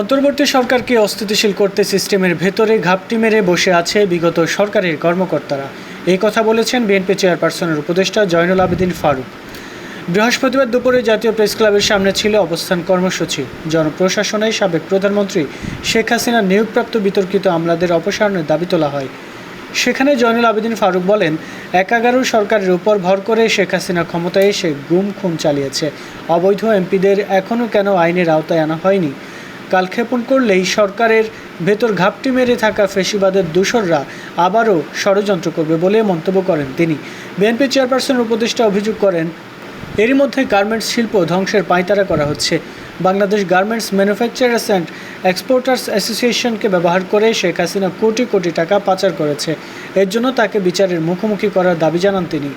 অন্তর্বর্তী সরকারকে অস্থিতিশীল করতে সিস্টেমের ভেতরে ঘাপটি মেরে বসে আছে বিগত সরকারের কর্মকর্তারা। এই কথা বলেছেন বিএনপি চেয়ারপারসনের উপদেষ্টা জয়নুল আবেদিন ফারুক। বৃহস্পতিবার দুপুরে জাতীয় প্রেস ক্লাবের সামনে ছিল অবস্থান কর্মসূচি। জনপ্রশাসনে সাবেক প্রধানমন্ত্রী শেখ হাসিনার নিয়োগপ্রাপ্ত বিতর্কিত আমলাদের অপসারণের দাবি তোলা হয়। সেখানে জয়নুল আবেদিন ফারুক বলেন এক এগারো সরকারের উপর ভর করে শেখ হাসিনা ক্ষমতায় এসে গুম খুন চালিয়েছে। অবৈধ এমপিদের এখনও কেন আইনের আওতায় আনা হয়নি? কালক্ষেপণ করলেই সরকারের ভেতর ঘাপটি মেরে থাকা ফেসিবাদের দূষররা আবারও ষড়যন্ত্র করবে বলে মন্তব্য করেন তিনি। বিএনপি চেয়ারপারসনের উপদেষ্টা অভিযোগ করেন, এরই মধ্যে গার্মেন্টস শিল্প ধ্বংসের পাঁয়তারা করা হচ্ছে। Bangladesh garments manufacturers and exporters অ্যাসোসিয়েশনকে ব্যবহার করে শেখ হাসিনা কোটি কোটি টাকা পাচার করেছে। এর জন্য তাকে বিচারের মুখোমুখি করার দাবি জানান তিনি।